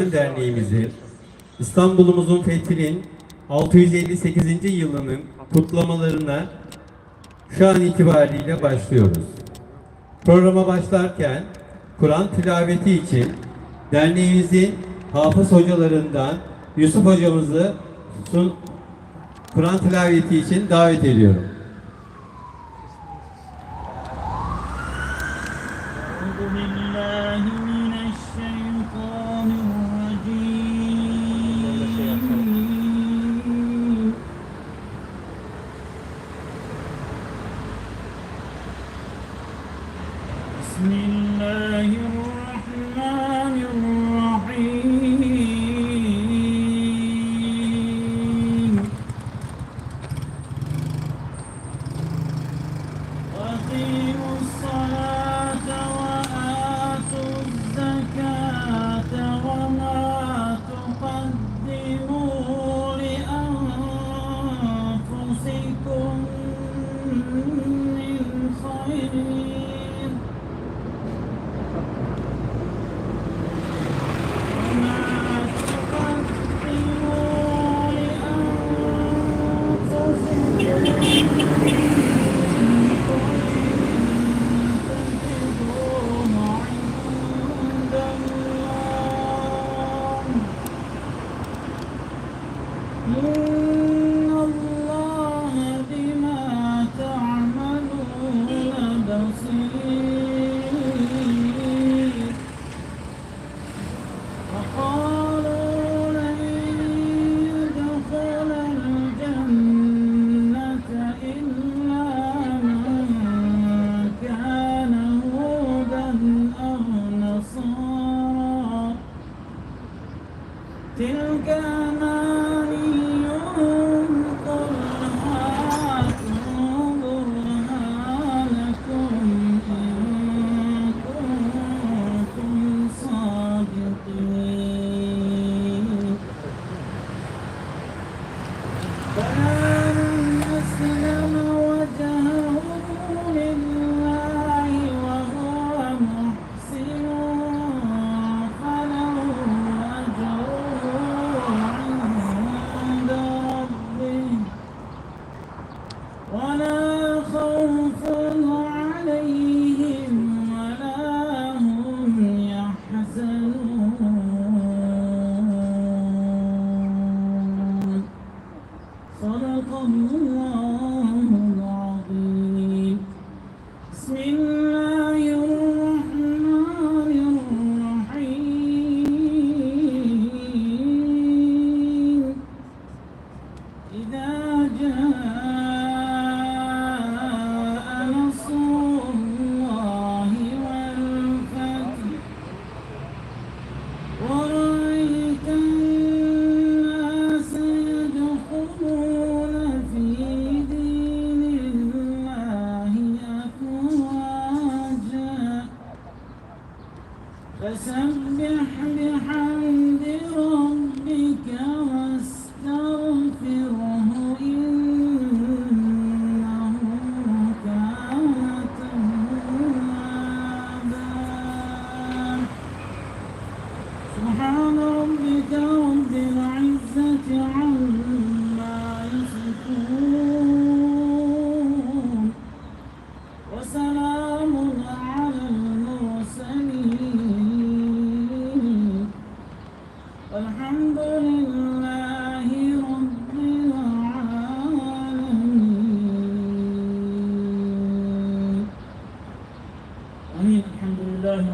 Derneğimizin İstanbul'umuzun fethinin 658. yılının kutlamalarına şu an itibariyle başlıyoruz. Programa başlarken Kur'an tilaveti için derneğimizin hafız hocalarından Yusuf hocamızı Kur'an tilaveti için davet ediyorum.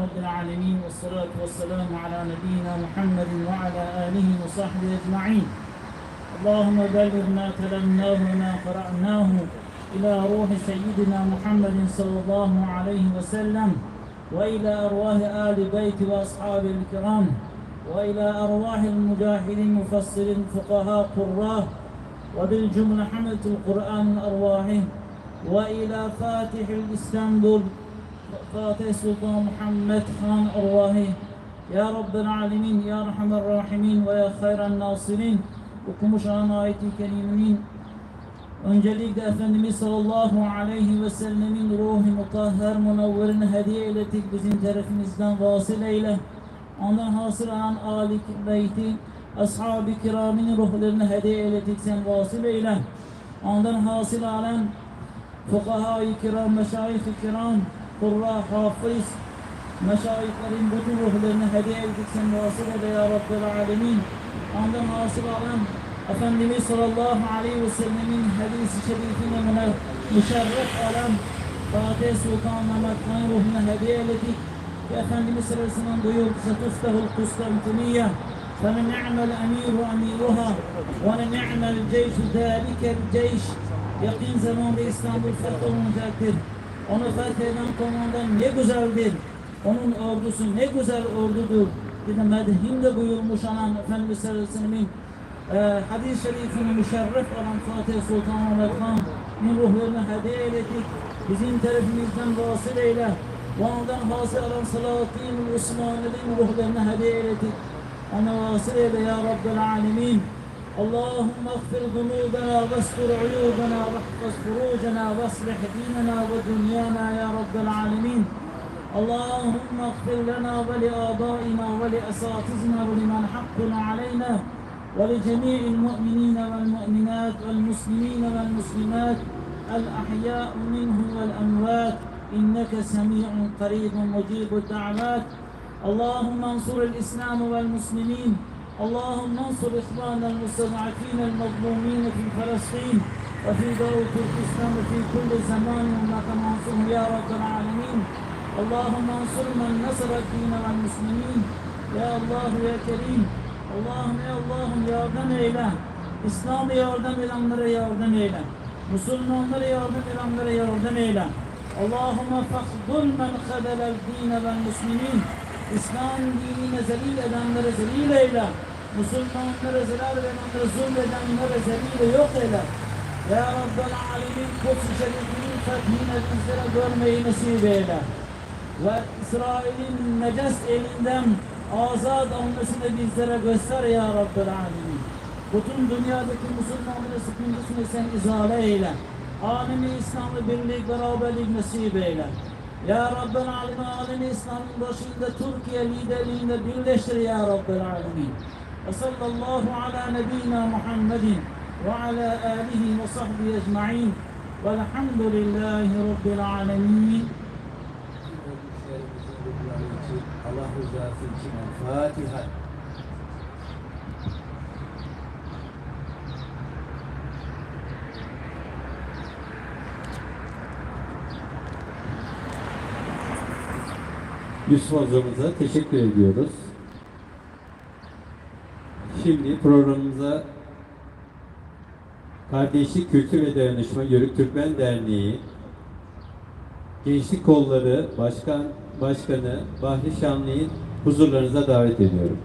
رب العالمين والصلاة والسلام على نبينا محمد وعلى آله وصحبه أجمعين. اللهم بلغ ما تلمناه وما قرأناه إلى روح سيدنا محمد صلى الله عليه وسلم وإلى أرواح آل بيت وأصحابه الكرام وإلى أرواح المجاهدين المفسرين الفقهاء قراه وبالجملة حملة القرآن من وإلى فاتح الإسطنبول فاتي سلطان محمد خان الراهي يا رب العالمين يا رحم الراحمين ويا خير الناصرين. وكمش أنا ايتي كريمين أنجليك ده افندمي الله عليه وسلم من روح مطهر منور هديه لتك بزين ترف مزدان واصل إلى. أنا حاصر عن آلك بيتي أصحاب كرامين روح لرن هديه لتك سن واصل إلى. أنا حاصل عن فقهاء كرام مشايخ كرام kurra, hafız, meşayihlerin bütün ruhlarını hediye ettik sen vasıl eyle ya Rabbel alemin. Ondan hasıl olan Efendimiz sallallahu aleyhi ve sellemin hadisi şerifine müşerref olan Fatih Sultan Mehmet Han ruhuna hediye ettik. Ve Efendimiz sallallahu aleyhi ve sellem buyurdu Setustahul Kustantiniye فَنَنِعْمَ الْاَمِيرُ اَمِيرُهَا وَنَنِعْمَ الْجَيْشُ ذَٰلِكَ الْجَيْشِ Yakın zamanda İstanbul fetholunacaktır. Onu fetheden komandan ne güzeldir. Onun ordusu ne güzel ordudur. Bir de medhinde buyurmuş olan Efendimiz sallallahu e, hadis-i şerifini müşerref olan Fatih Sultan Mehmet Han'ın ruhlarını hediye eyledik. Bizim tarafımızdan vasıl eyle. Ve ondan hasıl olan Salatin Osmanlı'nın ruhlarını hediye eyledik. Ona vasıl eyle ya Rabbel Alemin. اللهم اغفر ذنوبنا واستر عيوبنا واحفظ فروجنا واصلح ديننا ودنيانا يا رب العالمين. اللهم اغفر لنا ولآبائنا ولأساتذتنا ولمن حقنا علينا ولجميع المؤمنين والمؤمنات والمسلمين والمسلمات الأحياء منهم والأموات. إنك سميع قريب مجيب الدعوات. اللهم انصر الإسلام والمسلمين. اللهم انصر إخواننا المستضعفين المظلومين في فلسطين وفي دور تركستان وفي كل زمان إنك منصور يا رب العالمين اللهم انصر من نصر الدين والمسلمين يا الله يا كريم Allah'ım ey Allah'ım yardım eyle. İslam'ı yardım edenlere yardım eyle. Müslümanlara yardım edenlere yardım eyle. Allahümme fakdul men khadalel dine vel muslimin. İslam dinine zelil edenlere zelil eyle. Müslümanlara zelal edenlere zulmedenlere zelil yok eyle. Ya Rabbel Alemin Kudüs-i Şerif'inin fethine bizlere görmeyi nasip eyle ve İsrail'in neces elinden azat olmasını bizlere göster ya Rabbel Alemin. Bütün dünyadaki Müslümanların sıkıntısını sen izale eyle. Alemi İslam'ı birlik, beraberlik nasip eyle. Ya Rabbel Alemin, alemi İslam'ın başında Türkiye liderliğinde birleştir ya Rabbel Alemin. Ve sallallahu ala nebiyyina Muhammedin ve ala alihi ve sahbihi ecma'in. Velhamdülillahi Rabbil alemin. Allah rızası için Fatiha. Yusuf hocamıza teşekkür ediyoruz. Şimdi programımıza Kardeşlik Kültür ve Dayanışma Yörük Türkmen Derneği Gençlik Kolları Başkan Başkanı Bahri Şanlı'yı huzurlarınıza davet ediyorum.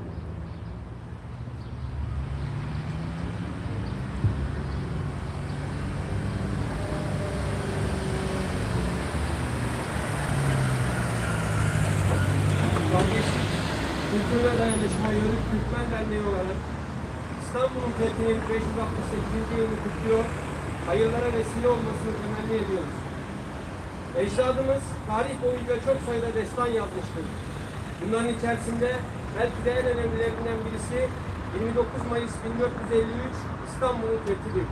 Kardeşlik, Kültür ve Dayanışma Yörük Türkmen Derneği olarak İstanbul'un fethinin 568. yılını kutluyor, hayırlara vesile olmasını temenni ediyoruz. Ecdadımız tarih boyunca çok sayıda destan yazmıştır. Bunların içerisinde belki de en önemlilerinden birisi 29 Mayıs 1453 İstanbul'un fethidir.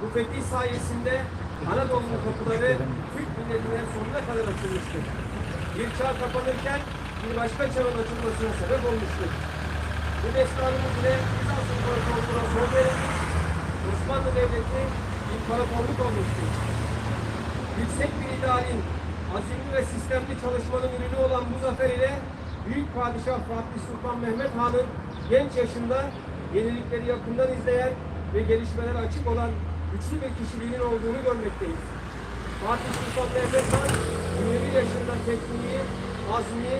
Bu fetih sayesinde Anadolu'nun kapıları Türk milletine sonuna kadar açılmıştır. Bir çağ kapanırken bir başka çağın açılmasına sebep olmuştur. Bu destanımız ile Bizans İmparatorluğu'na son verilmiş, Osmanlı Devleti imparatorluk olmuştur. Yüksek bir idealin, azimli ve sistemli çalışmanın ürünü olan bu zafer ile Büyük Padişah Fatih Sultan Mehmet Han'ın genç yaşında yenilikleri yakından izleyen ve gelişmelere açık olan güçlü bir kişiliğinin olduğunu görmekteyiz. Fatih Sultan Mehmet Han 21 yaşında tekniği, azmi,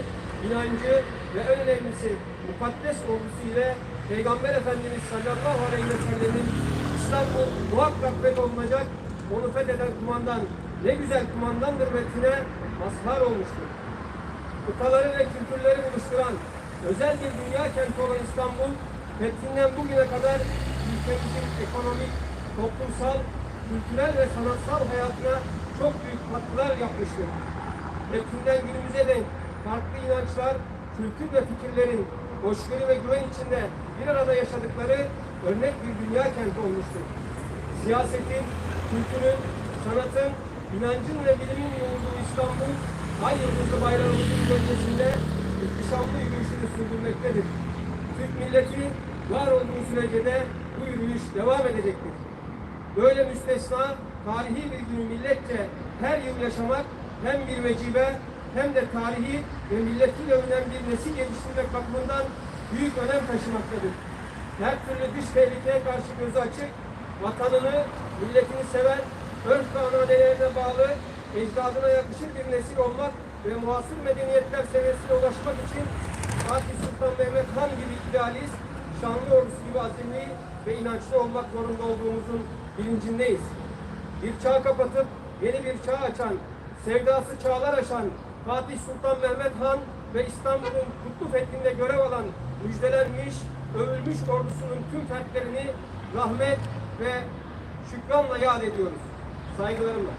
inancı ve en önemlisi mukaddes ordusu ile Peygamber Efendimiz sallallahu aleyhi ve sellemin İstanbul muhakkak fetholunacak onu fetheden kumandan ne güzel kumandandır metnine mazhar olmuştur. Kıtaları ve kültürleri buluşturan özel bir dünya kenti olan İstanbul, fethinden bugüne kadar ülkemizin ekonomik, toplumsal, kültürel ve sanatsal hayatına çok büyük katkılar yapmıştır. Fethinden günümüze denk farklı inançlar, kültür ve fikirlerin hoşgörü ve güven içinde bir arada yaşadıkları örnek bir dünya kenti olmuştur. Siyasetin, kültürün, sanatın, inancın ve bilimin yoğurduğu İstanbul, ay yıldızlı bayrağımızın gölgesinde ihtişamlı yürüyüşünü sürdürmektedir. Türk milleti var olduğu sürece de bu yürüyüş devam edecektir. Böyle müstesna, tarihi bir günü milletçe her yıl yaşamak hem bir vecibe hem de tarihi ve milletiyle övünen bir nesil geliştirmek bakımından büyük önem taşımaktadır. Her türlü dış tehlikeye karşı gözü açık, vatanını, milletini seven, örf ve ananelerine bağlı, ecdadına yakışır bir nesil olmak ve muasır medeniyetler seviyesine ulaşmak için Fatih Sultan Mehmet Han gibi idealist, şanlı ordusu gibi azimli ve inançlı olmak zorunda olduğumuzun bilincindeyiz. Bir çağ kapatıp yeni bir çağ açan, sevdası çağlar aşan Fatih Sultan Mehmet Han ve İstanbul'un kutlu fethinde görev alan müjdelenmiş, övülmüş ordusunun tüm fertlerini rahmet ve şükranla yad ediyoruz. Saygılarımla.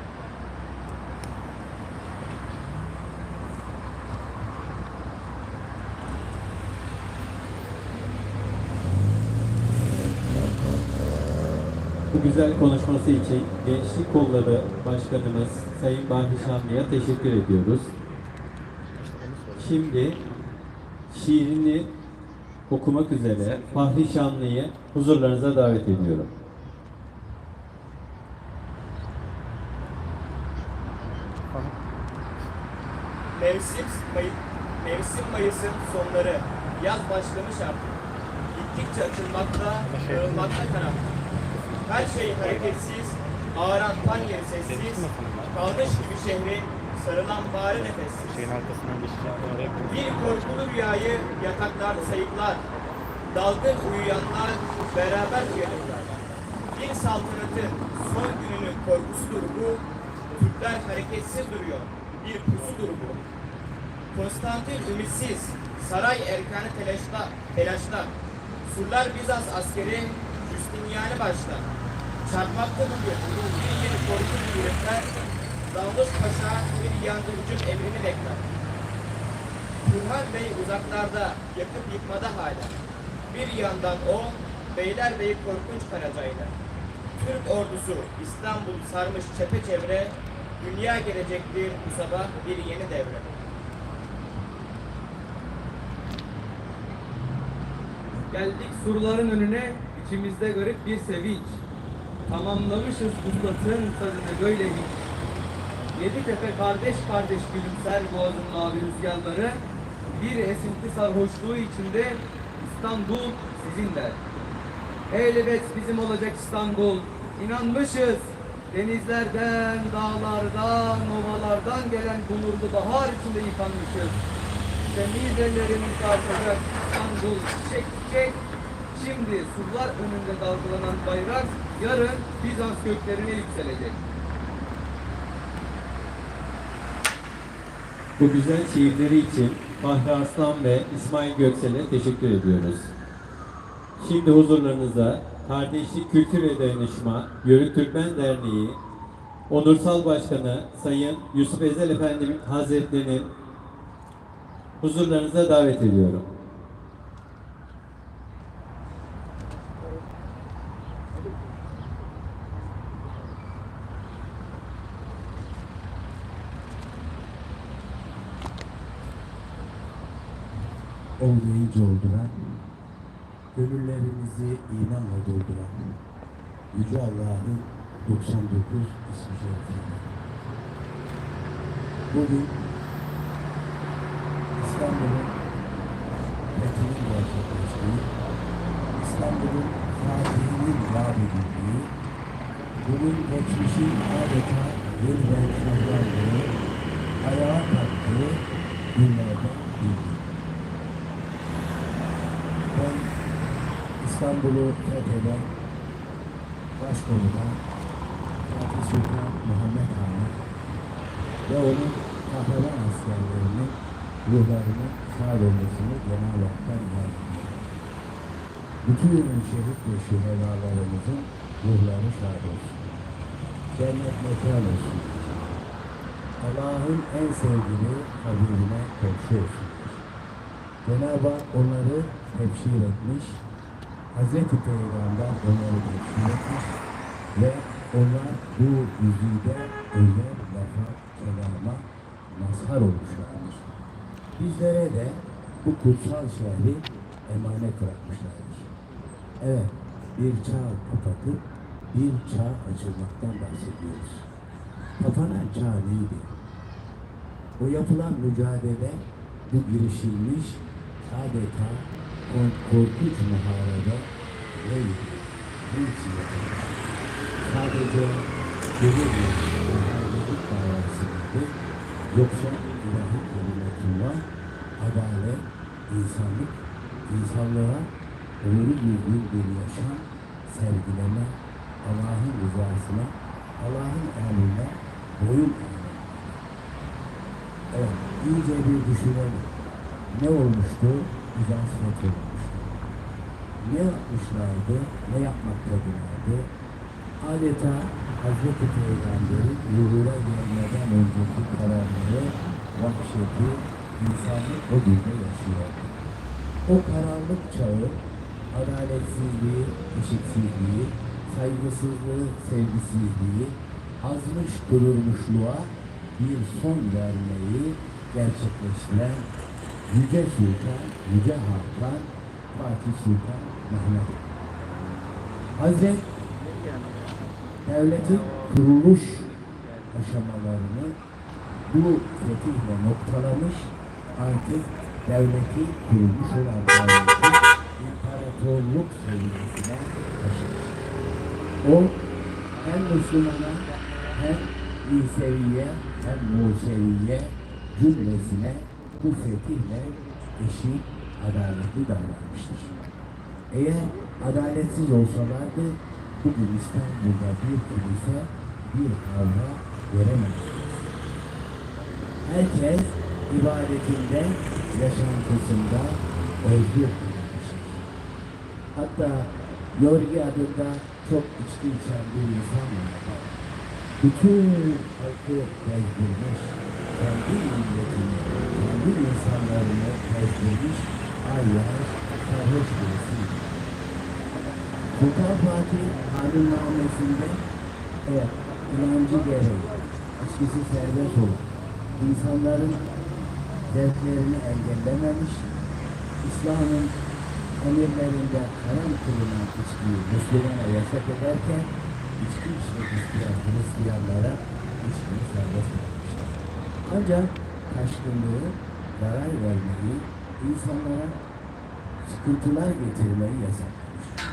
Bu güzel konuşması için Gençlik Kolları Başkanımız Sayın Bahri Şanlı'ya teşekkür ediyoruz. Şimdi şiirini okumak üzere Fahri Şanlı'yı huzurlarınıza davet ediyorum. Mevsim, May Mevsim Mayıs'ın sonları, yaz başlamış artık. Gittikçe açılmakta, dağılmakta kanat. Her şey hareketsiz, ağıran tan yeri sessiz, kalmış gibi şehrin sarılan bari nefessiz. Şeyin arkasından. Oraya Bir korkulu rüyayı yataklarda sayıklar. Dalgın uyuyanlar beraber uyanırlar. Bir saltanatın son gününün korkusudur bu. Türkler hareketsiz duruyor. Bir pusudur bu. Konstantin ümitsiz. Saray erkanı telaşla, telaşla. Surlar Bizans askeri Justinian'ı başta. Çarpmakta bugün bir yeni korku yürekler. Davut Paşa bir yandı hücum emrini bekler. Burhan Bey uzaklarda, yakıp yıkmada hala. Bir yandan o, Beylerbeyi korkunç karacayla. Türk ordusu İstanbul sarmış çepeçevre, dünya gelecektir bu sabah bir yeni devre. Geldik surların önüne, içimizde garip bir sevinç. Tamamlamışız vuslatın tadını böyle hiç. Yedi tepe kardeş kardeş gülümser boğazın mavi rüzgarları. Bir esinti sarhoşluğu içinde İstanbul sizin der. Elbet bizim olacak İstanbul. İnanmışız. Denizlerden, dağlardan, ovalardan gelen bu nurlu bahar içinde yıkanmışız. Temiz ellerimiz artacak İstanbul çiçek çiçek. Şimdi surlar önünde dalgalanan bayrak yarın Bizans göklerine yükselecek. Bu güzel şiirleri için Bahri Aslan ve İsmail Göksel'e teşekkür ediyoruz. Şimdi huzurlarınızda Kardeşlik Kültür ve Dayanışma Yörük Türkmen Derneği Onursal Başkanı Sayın Yusuf Ezel Efendi Hazretleri'nin huzurlarınıza davet ediyorum. Olmayınca olduran, gönüllerimizi imanla dolduran, Yüce Allah'ın 99 ismi şerifiyle. Bugün İstanbul'un fethinin gerçekleştiği, İstanbul'un Fatih'inin yad edildiği, bunun geçmişin adeta yeniden şahlandığı, ayağa kalktığı günlerden biri. Ben İstanbul'u fetheden başkomutan Fatih Sultan Muhammed Han'ı ve onun kahraman askerlerinin ruhlarının şad olmasını Cenab-ı Hak'tan. Bütün şehit ve şühedalarımızın ruhları şad olsun. Cennet mekan olsun. Allah'ın en sevgili Habibine komşu olsun. Cenab-ı Hak onları tebşir etmiş. Hazreti Peygamber onları tebşir etmiş. Ve onlar bu yüzüde öyle lafa, kelama mazhar olmuşlardır. Bizlere de bu kutsal şehri emanet bırakmışlardır. Evet, bir çağ kapatıp bir çağ açılmaktan bahsediyoruz. Kapanan çağ neydi? O yapılan mücadele, bu girişilmiş adeta kork- korkunç muharebe neydi? Ne için yapılmış? Sadece gönül muharebelik davası mıydı? Yoksa ilahi kelimetullah, adalet, insanlık, insanlığa onuru yüzlü bir yaşam sergileme, Allah'ın rızasına, Allah'ın emrine boyun eğmek. Evet, iyice bir düşünelim. Ne olmuştu? Bizans fethedilmişti. Ne yapmışlardı? Ne yapmaktadırlardı? Adeta Hazreti Peygamber'in ruhuna gelmeden önceki kararları, vahşeti, insanlık o günde yaşıyordu. O karanlık çağı, adaletsizliği, eşitsizliği, saygısızlığı, sevgisizliği, azmış durulmuşluğa bir son vermeyi gerçekleştiren Yüce Sultan, Yüce Hakan, Fatih Sultan Mehmet. Hazret devletin kuruluş aşamalarını bu fetihle noktalamış, artık devleti kurulmuş olan devleti imparatorluk seviyesine taşımış. O hem Müslümana hem İseviye hem Museviye cümlesine bu fetihle eşit adaletli davranmıştır. Eğer adaletsiz olsalardı bugün İstanbul'da bir kilise bir havra göremezdik. Herkes ibadetinde, yaşantısında özgür kılınmıştır. Hatta Yorgi adında çok içki içen bir insan vardı. Bütün halkı bezdirmiş, kendi milletini, kendi insanlarını bezdirmiş, ayyaş, sarhoş birisiydi. Sultan Fatih kanunnamesinde evet, inancı gereği içkisi serbest olup insanların zevklerini engellememiş, İslam'ın emirlerinde haram kılınan içkiyi Müslümana yasak ederken içki içmek isteyen Hristiyanlara içkiyi serbest bırakmışlar. Ancak taşkınlığı, zarar vermeyi, insanlara sıkıntılar getirmeyi yasaklamışlar.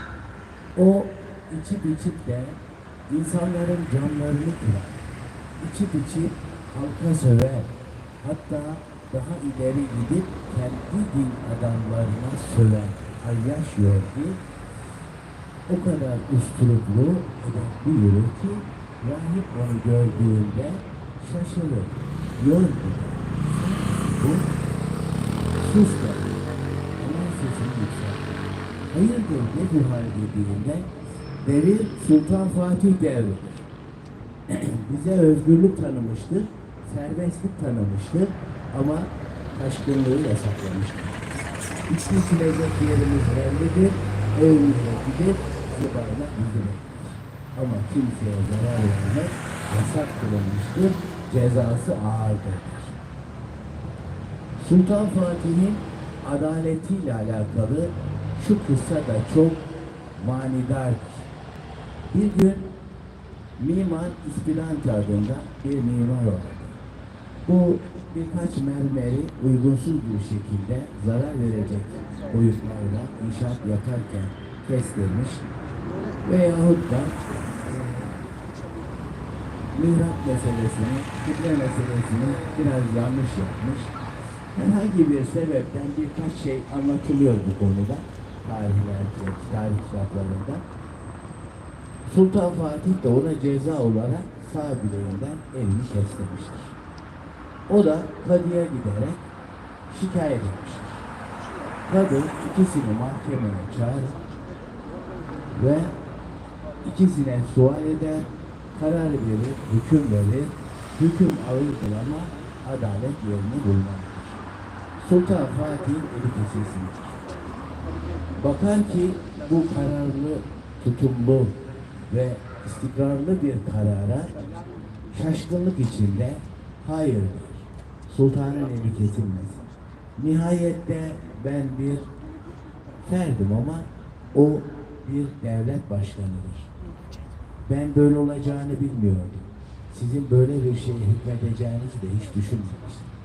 O içip içip de insanların canlarını kırar. İçip içip halka söver. Hatta daha ileri gidip kendi din adamlarına söver. Ayyaş yordu. O kadar usturuplu, edepli yürür ki rahip onu gördüğünde şaşırır. Yordu. Bu sus da. Hemen sesini yükseltir. Hayırdır ne bu hal dediğinde devir Sultan Fatih devridir. Bize özgürlük tanımıştır, serbestlik tanımıştır ama taşkınlığı yasaklamıştır. İçki içilecek yerimiz bellidir, evimize gidip zıbarla bizim Ama kimseye zarar vermek yasak kılınmıştır, cezası ağırdır. Sultan Fatih'in adaletiyle alakalı şu kıssa da çok manidardır. Bir gün Mimar İspilanti adında bir mimar vardı. Bu birkaç mermeri uygunsuz bir şekilde zarar verecek boyutlarla inşaat yaparken kestirmiş veyahut da mihrap meselesini, kitle meselesini biraz yanlış yapmış. Herhangi bir sebepten birkaç şey anlatılıyor bu konuda tarihlerde, tarih kitaplarında. Sultan Fatih de ona ceza olarak sağ bileğinden elini kestirmiştir. O da kadıya giderek şikayet etmiştir. Kadı ikisini mahkemeye çağırır ve ikisine sual eder, karar verir, hüküm verir, hüküm ağır ama adalet yerini bulmalıdır. Sultan Fatih'in eli kesilsin. Bakar ki bu kararlı, tutumlu ve istikrarlı bir karara şaşkınlık içinde hayır. Sultanın eli kesilmez. Nihayette ben bir ferdim ama o bir devlet başkanıdır. Ben böyle olacağını bilmiyordum. Sizin böyle bir şeye hükmedeceğinizi de hiç düşünmemiştim.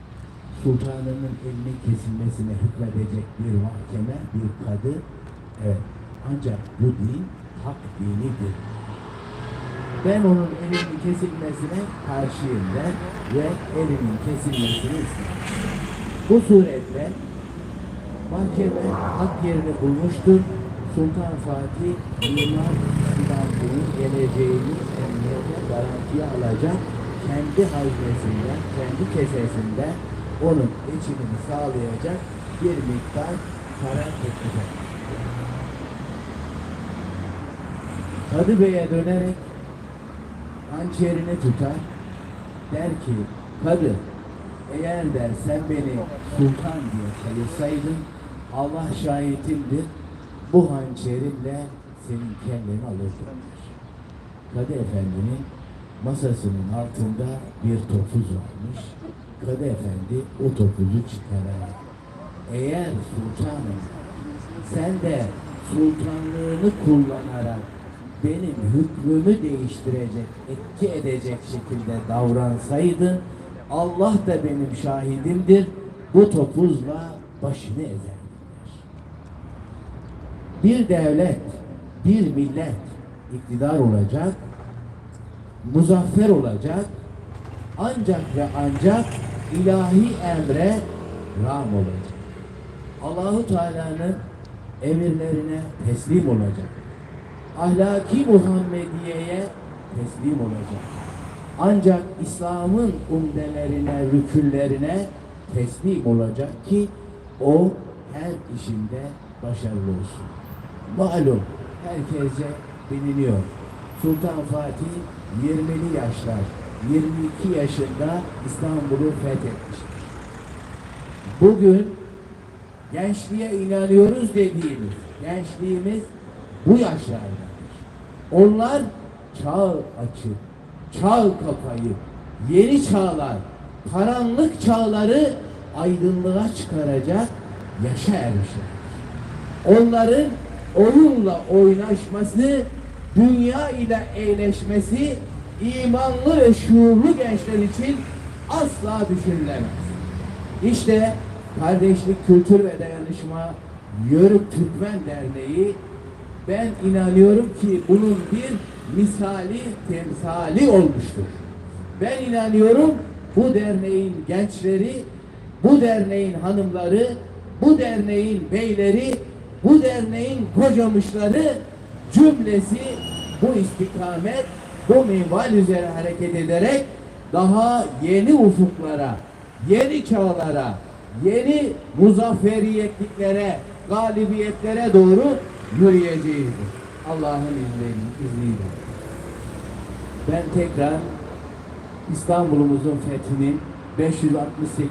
Sultanının elinin kesilmesine hükmedecek bir mahkeme, bir kadı, evet. Ancak bu din hak dinidir. Ben onun elinin kesilmesine karşıyım der ve elinin kesilmesini ister. Bu suretle mahkeme hak yerini bulmuştur. Sultan Fatih Yunan İslam'ın geleceğini emniyete garantiye alacak kendi haznesinden, kendi kesesinden onun geçimini sağlayacak bir miktar para etti. Kadı Bey'e dönerek hançerini tutar. Der ki, Kadı, eğer der sen beni sultan diye sayırsaydın, Allah şahitimdir, bu hançerimle senin kendini alırdım. der. Kadı Efendi'nin masasının altında bir topuz varmış. Kadı Efendi o topuzu çıkararak, eğer sultanım sen de sultanlığını kullanarak benim hükmümü değiştirecek, etki edecek şekilde davransaydın Allah da benim şahidimdir. Bu topuzla başını ezerdim. Bir devlet, bir millet iktidar olacak, muzaffer olacak, ancak ve ancak ilahi emre ram olacak. Allahu Teala'nın emirlerine teslim olacak. Ahlaki Muhammediye'ye teslim olacak. Ancak İslam'ın umdelerine, rüküllerine teslim olacak ki o her işinde başarılı olsun. Malum herkese biliniyor. Sultan Fatih 20'li yaşlar, 22 yaşında İstanbul'u fethetmiştir. Bugün gençliğe inanıyoruz dediğimiz gençliğimiz bu yaşlardadır. Onlar çağ açıp, çağ kapayıp, yeni çağlar, karanlık çağları aydınlığa çıkaracak yaşa ermişler. Onların oyunla oynaşması, dünya ile eğleşmesi imanlı ve şuurlu gençler için asla düşünülemez. İşte Kardeşlik Kültür ve Dayanışma Yörük Türkmen Derneği ben inanıyorum ki bunun bir misali, temsali olmuştur. Ben inanıyorum bu derneğin gençleri, bu derneğin hanımları, bu derneğin beyleri, bu derneğin kocamışları cümlesi bu istikamet, bu minval üzere hareket ederek daha yeni ufuklara, yeni çağlara, yeni muzafferiyetliklere, galibiyetlere doğru yürüyeceğizdir. Allah'ın izniyle. Ben tekrar İstanbul'umuzun fethinin 568.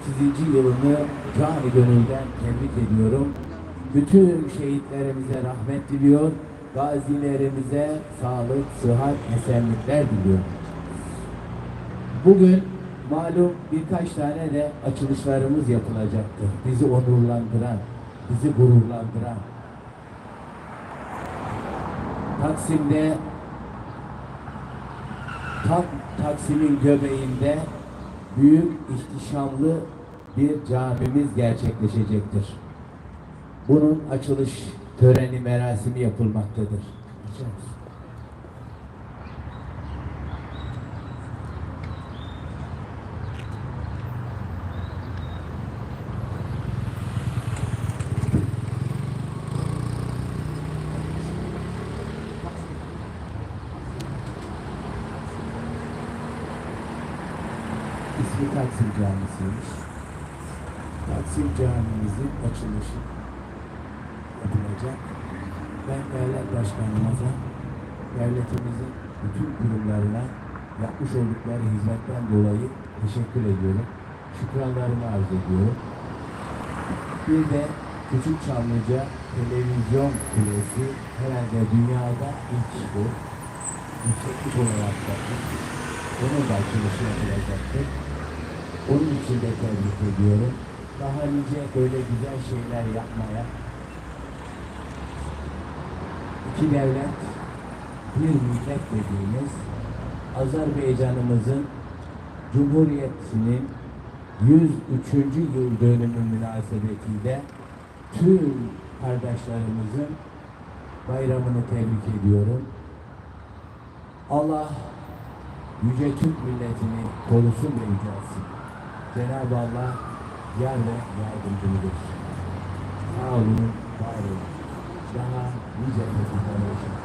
yılını cani gönülden tebrik ediyorum. Bütün şehitlerimize rahmet diliyor. Gazilerimize sağlık, sıhhat, esenlikler diliyorum. Bugün malum birkaç tane de açılışlarımız yapılacaktır. Bizi onurlandıran, bizi gururlandıran. Taksim'de tam Taksim'in göbeğinde büyük ihtişamlı bir camimiz gerçekleşecektir. Bunun açılış töreni merasimi yapılmaktadır. İsmi Taksim Camisi'ymiş. Taksim Camimizin açılışı yapılacak. Ben devlet başkanımıza, devletimizin bütün kurumlarına yapmış oldukları hizmetten dolayı teşekkür ediyorum. Şükranlarımı arz ediyorum. Bir de Küçük Çamlıca Televizyon Kulesi herhalde dünyada ilk bu. Yükseklik olarak da. Onun da açılışı yapılacaktır. Onun için de tebrik ediyorum. Daha nice böyle güzel şeyler yapmaya iki devlet, bir millet dediğimiz Azerbaycan'ımızın Cumhuriyeti'nin 103. yıl dönümü münasebetiyle tüm kardeşlerimizin bayramını tebrik ediyorum. Allah Yüce Türk milletini korusun ve yücelsin. Cenab-ı Allah yar ve yardımcımız olsun. Sağ olun, var olun. Daha nice fetihler olsun.